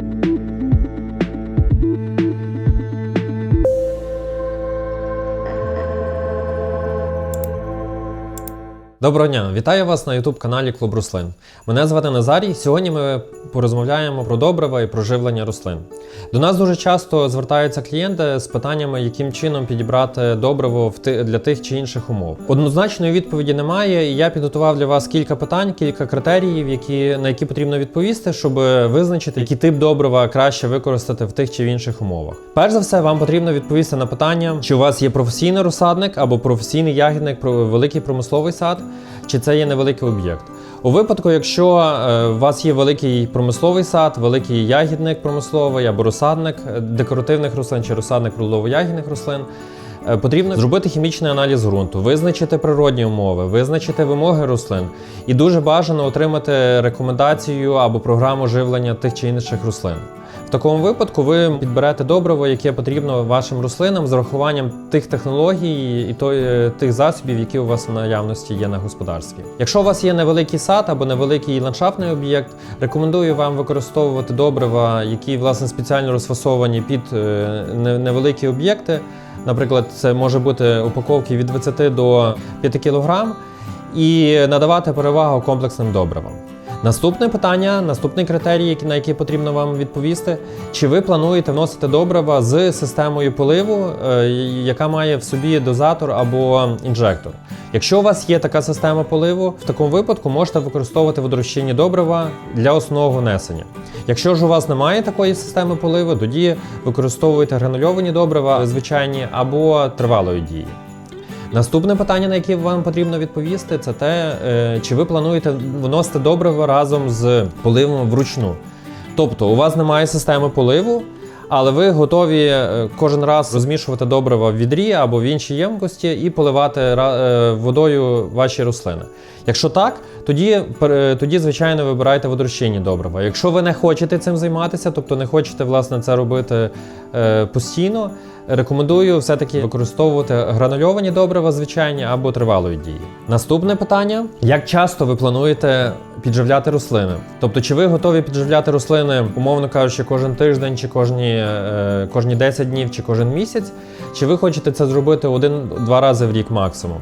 Thank you. Доброго дня, вітаю вас на youtube каналі Клуб Рослин. Мене звати Назарій. Сьогодні ми порозмовляємо про добрива і про живлення рослин. До нас дуже часто звертаються клієнти з питаннями, яким чином підібрати добриво для тих чи інших умов. Однозначної відповіді немає, і я підготував для вас кілька питань, кілька критеріїв, які, на які потрібно відповісти, щоб визначити, який тип добрива краще використати в тих чи в інших умовах. Перш за все, вам потрібно відповісти на питання, чи у вас є професійний розсадник або професійний ягідник, про- великий промисловий сад, чи це є невеликий об'єкт. У випадку, якщо е, у вас є великий промисловий сад, великий ягідник промисловий або розсадник е, декоративних рослин чи розсадник плодово-ягідних рослин, е, потрібно зробити хімічний аналіз ґрунту, визначити природні умови, визначити вимоги рослин і дуже бажано отримати рекомендацію або програму живлення тих чи інших рослин. Такому випадку ви підберете добриво, яке потрібно вашим рослинам з урахуванням тих технологій і той- тих засобів, які у вас в наявності є на господарстві. Якщо у вас є невеликий сад або невеликий ландшафтний об'єкт, рекомендую вам використовувати добрива, які власне спеціально розфасовані під е, невеликі об'єкти. Наприклад, це може бути упаковки від 20 до 5 кг, і надавати перевагу комплексним добривам. Наступне питання, наступний критерій, на який потрібно вам відповісти: чи ви плануєте вносити добрива з системою поливу, е, яка має в собі дозатор або інжектор? Якщо у вас є така система поливу, в такому випадку можете використовувати водорозчинні добрива для основного несення. Якщо ж у вас немає такої системи поливу, тоді використовуйте гранульовані добрива, звичайні або тривалої дії. Наступне питання, на яке вам потрібно відповісти, це те, е, чи ви плануєте вносити добриво разом з поливом вручну. Тобто, у вас немає системи поливу, але ви готові е, кожен раз розмішувати добрива в відрі або в іншій ємкості і поливати е, водою ваші рослини. Якщо так, тоді, тоді звичайно, вибирайте водорозчинні добрива. Якщо ви не хочете цим займатися, тобто не хочете власне це робити е, постійно, рекомендую все-таки використовувати гранульовані добрива звичайні або тривалої дії. Наступне питання: як часто ви плануєте підживляти рослини? Тобто, чи ви готові підживляти рослини, умовно кажучи, кожен тиждень, чи кожні, е, кожні 10 днів, чи кожен місяць, чи ви хочете це зробити один-два рази в рік максимум?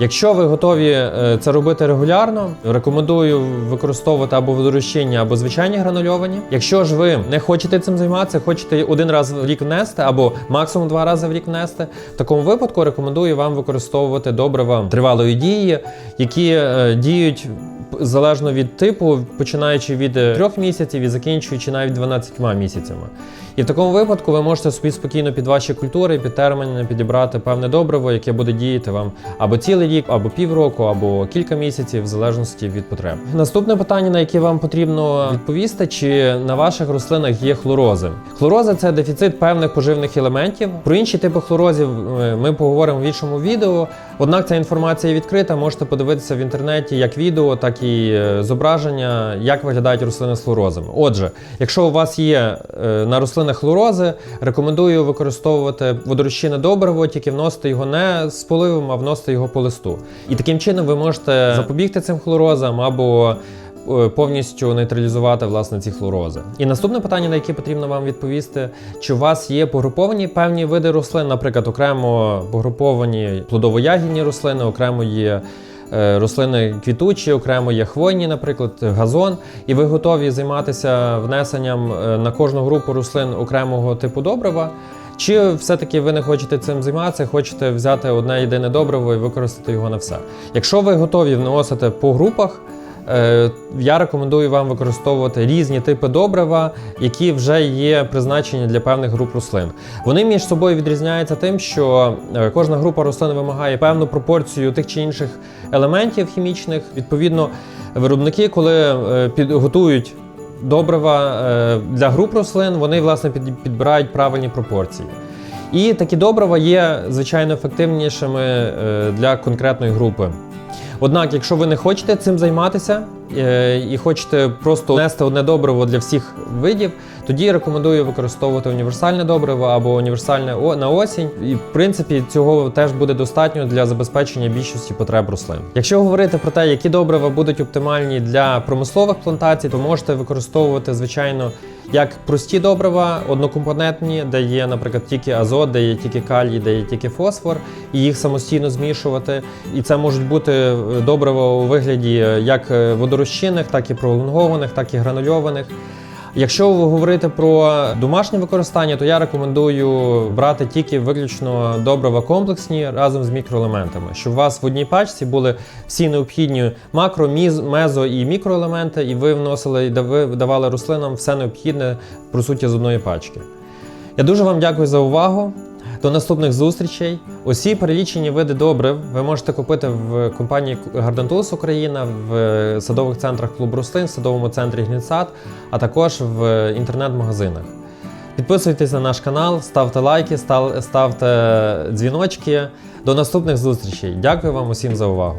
Якщо ви готові е, це робити регулярно, рекомендую використовувати або водорозчинні, або звичайні гранульовані. Якщо ж ви не хочете цим займатися, хочете один раз в рік внести, або максимум два рази в рік внести, в такому випадку рекомендую вам використовувати добрива тривалої дії, які е, діють залежно від типу, починаючи від е, трьох місяців і закінчуючи навіть 12 місяцями. І в такому випадку ви можете собі спокійно під ваші культури, під терміни підібрати певне добриво, яке буде діяти вам або цілий рік, або півроку, або кілька місяців, в залежності від потреб. Наступне питання, на яке вам потрібно відповісти, чи на ваших рослинах є хлорози. Хлорози це дефіцит певних поживних елементів. Про інші типи хлорозів е, ми поговоримо в іншому відео. Однак ця інформація відкрита. Можете подивитися в інтернеті як відео, так і е, зображення, як виглядають рослини з хлорозами. Отже, якщо у вас є е, на рослинах хлорози, рекомендую використовувати водорозчинне добриво, тільки вносити його не з поливом, а вносити його по листу. І таким чином ви можете запобігти цим хлорозам або е, повністю нейтралізувати власне ці хлорози. І наступне питання, на яке потрібно вам відповісти: чи у вас є погруповані певні види рослин, наприклад, окремо погруповані плодово-ягідні рослини, окремо є. Е, Рослини квітучі, окремо є хвойні, наприклад, газон, і ви готові займатися внесенням е, на кожну групу рослин окремого типу добрива. Чи все-таки ви не хочете цим займатися, хочете взяти одне єдине добриво і використати його на все? Якщо ви готові вносити по групах, я рекомендую вам використовувати різні типи добрива, які вже є призначені для певних груп рослин. Вони між собою відрізняються тим, що е, кожна група рослин вимагає певну пропорцію тих чи інших елементів хімічних. Відповідно, виробники, коли е, підготують добрива е, для груп рослин, вони власне під- підбирають правильні пропорції. І такі добрива є звичайно ефективнішими е, для конкретної групи. Однак, якщо ви не хочете цим займатися, і хочете просто внести одне добриво для всіх видів, тоді рекомендую використовувати універсальне добриво або універсальне на осінь. І в принципі цього теж буде достатньо для забезпечення більшості потреб рослин. Якщо говорити про те, які добрива будуть оптимальні для промислових плантацій, то можете використовувати звичайно як прості добрива, однокомпонентні, де є, наприклад, тільки азот, де є тільки калій, де є тільки фосфор, і їх самостійно змішувати. І це можуть бути е, добрива у вигляді е, як е, водорозчинних, так і пролонгованих, так і гранульованих. Якщо ви говорите про домашнє використання, то я рекомендую брати тільки виключно добрива комплексні разом з мікроелементами, щоб у вас в одній пачці були всі необхідні макро, мезо і мікроелементи, і ви вносили і давали рослинам все необхідне по суті з одної пачки. Я дуже вам дякую за увагу. До наступних зустрічей. Усі перелічені види добрив ви можете купити в компанії Garden Україна, в садових центрах клуб рослин, в садовому центрі Гнітсад, а також в інтернет-магазинах. Підписуйтесь на наш канал, ставте лайки, ставте дзвіночки. До наступних зустрічей. Дякую вам усім за увагу.